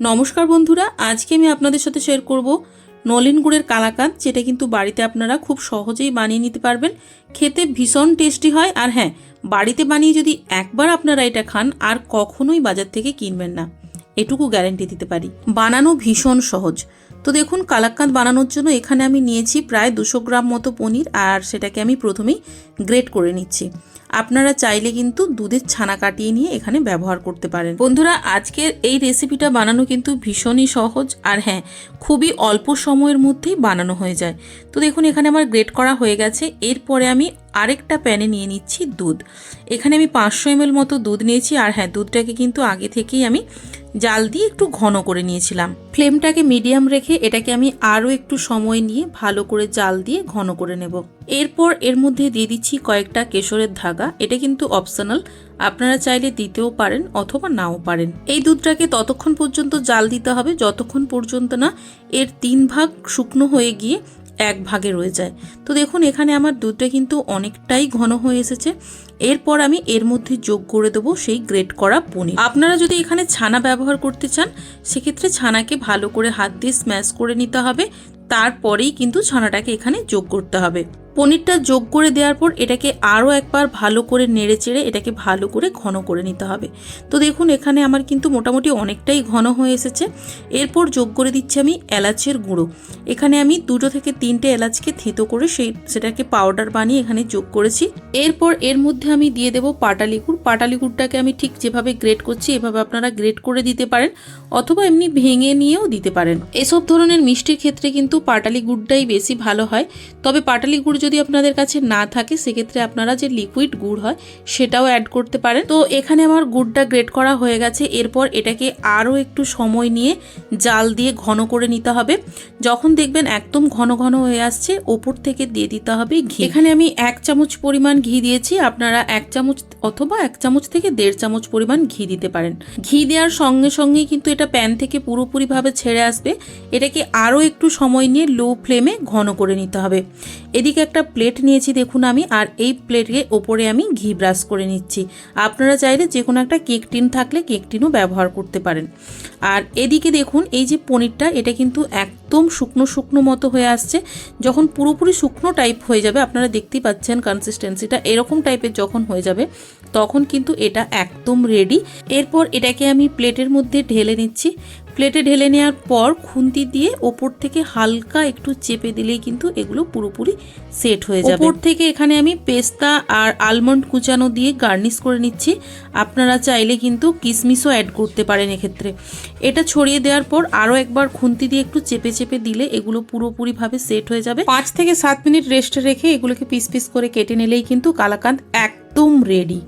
নমস্কার বন্ধুরা, আজকে আমি আপনাদের সাথে শেয়ার করব নলেন গুড়ের কালাকাঁদ, যেটা কিন্তু বাড়িতে আপনারা খুব সহজেই বানিয়ে নিতে পারবেন। খেতে ভীষণ টেস্টি হয় আর হ্যাঁ বাড়িতে বানিয়ে যদি একবার আপনারা এটা খান, আর কখনোই বাজার থেকে কিনবেন না। এটুকু গ্যারেন্টি দিতে পারি। বানানো ভীষণ সহজ। তো দেখুন, কালাকাঁদ বানানোর জন্য এখানে আমি নিয়েছি প্রায় দুশো গ্রাম মতো পনির, আর সেটাকে আমি প্রথমেই গ্রেট করে নিচ্ছি। আপনারা চাইলে কিন্তু দুধের ছানা কাটিয়ে নিয়ে এখানে ব্যবহার করতে পারেন। বন্ধুরা, আজকের এই রেসিপিটা বানানো কিন্তু ভীষণই সহজ আর হ্যাঁ খুবই অল্প সময়ের মধ্যেই বানানো হয়ে যায়। তো দেখুন, এখানে আমার গ্রেট করা হয়ে গেছে। এরপরে আমি আরেকটা প্যানে নিয়ে নিচ্ছি দুধ। এখানে আমি পাঁচশো এমএল মতো দুধ নিয়েছি আর হ্যাঁ দুধটাকে কিন্তু আগে থেকেই আমি জাল দিয়ে একটু ঘন করে নিয়েছিলাম। ফ্লেমটাকে মিডিয়াম রেখে এটাকে আমি আরও একটু সময় নিয়ে ভালো করে জাল দিয়ে ঘন করে নেব। এরপর এর মধ্যে দিয়ে দিচ্ছি কয়েকটা কেশরের ধাগা। এটা কিন্তু অপশনাল। আপনারা চাইলে দিতেও পারেন অথবা নাও পারেন। এই দুধটাকে ততক্ষণ পর্যন্ত জাল দিতে হবে, যতক্ষণ পর্যন্ত না এর তিন ভাগ শুকনো হয়ে গিয়ে এক ভাগে রয়ে যায়। তো দেখুন, এখানে আমার দুধটা কিন্তু অনেকটাই ঘন হয়ে এসেছে। এরপর আমি এর মধ্যে যোগ করে দেবো সেই গ্রেট করা পনির। আপনারা যদি এখানে ছানা ব্যবহার করতে চান, সেক্ষেত্রে ছানাকে ভালো করে হাত দিয়ে স্ম্যাশ করে নিতে হবে। তারপরেই কিন্তু ছানাটাকে এখানে যোগ করতে হবে। পনিরটা যোগ করে দেওয়ার পর এটাকে আরও একবার ভালো করে নেড়ে চেড়ে এটাকে ভালো করে ঘন করে নিতে হবে। তো দেখুন, এখানে আমার কিন্তু মোটামুটি অনেকটাই ঘন হয়ে এসেছে। এরপর যোগ করে দিচ্ছি আমি এলাচের গুঁড়ো। এখানে আমি দুটো থেকে তিনটে এলাচকে থেঁতো করে সেই, সেটাকে পাউডার বানিয়ে এখানে যোগ করেছি। এরপর এর মধ্যে আমি দিয়ে দেবো পাটালিকুর পাটালি গুড়টাকে আমি ঠিক যেভাবে গ্রেট করছি, এভাবে আপনারা গ্রেট করে দিতে পারেন, অথবা এমনি ভেঙে নিয়েও দিতে পারেন। এসব ধরনের মিষ্টির ক্ষেত্রে কিন্তু পাটালি গুড়টাই বেশি ভালো হয়। তবে পাটালি গুড় যদি আপনাদের কাছে না থাকে, সেক্ষেত্রে আপনারা যে লিকুইড গুড় হয়, সেটাও অ্যাড করতে পারেন। তো এখানে আমার গুড়টা গ্রেট করা হয়ে গেছে। এরপর এটাকে আরও একটু সময় নিয়ে জাল দিয়ে ঘন করে নিতে হবে। যখন দেখবেন একদম ঘন ঘন হয়ে আসছে, ওপর থেকে দিয়ে দিতে হবে ঘি। এখানে আমি এক চামচ পরিমাণ ঘি দিয়েছি। আপনারা এক চামচ অথবা এক চামচ থেকে দেড় চামচ পরিমাণ ঘি দিতে পারেন। ঘি দেওয়ার সঙ্গে সঙ্গেই কিন্তু এটা প্যান থেকে পুরোপুরিভাবে ছেড়ে আসবে। এটাকে আরও একটু সময় নিয়ে লো ফ্লেমে ঘন করে নিতে হবে। এদিকে একটা প্লেট নিয়েছি দেখুন আমি, আর এই প্লেটের ওপরে আমি ঘি ব্রাশ করে নিচ্ছি। আপনারা চাইলে যে কোনো একটা কেক টিন থাকলে কেক টিনও ব্যবহার করতে পারেন। আর এদিকে দেখুন, এই যে পনিরটা, এটা কিন্তু একদম শুকনো শুকনো মতো হয়ে আসছে। যখন পুরোপুরি শুকনো টাইপ হয়ে যাবে, আপনারা দেখতেই পাচ্ছেন কনসিস্টেন্সিটা এরকম টাইপের যখন হয়ে যাবে, তখন কিন্তু এটা একদম রেডি এরপর এটাকে আমি প্লেটের মধ্যে ঢেলে নিচ্ছি। প্লেটে ঢেলে নেওয়ার পর খুন্তি দিয়ে ওপর থেকে হালকা একটু চেপে দিলেই কিন্তু এগুলো পুরোপুরি সেট হয়ে যাবে। ওপর থেকে এখানে আমি পেস্তা আর আলমন্ড কুচানো দিয়ে গার্নিশ করে নিচ্ছি। আপনারা চাইলে কিন্তু কিশমিশও অ্যাড করতে পারেন এক্ষেত্রে। এটা ছড়িয়ে দেওয়ার পর আরও একবার খুন্তি দিয়ে একটু চেপে চেপে দিলে এগুলো পুরোপুরিভাবে সেট হয়ে যাবে। পাঁচ থেকে সাত মিনিট রেস্টে রেখে এগুলোকে পিস পিস করে কেটে নিলেই কিন্তু কালাকাঁদ একদম রেডি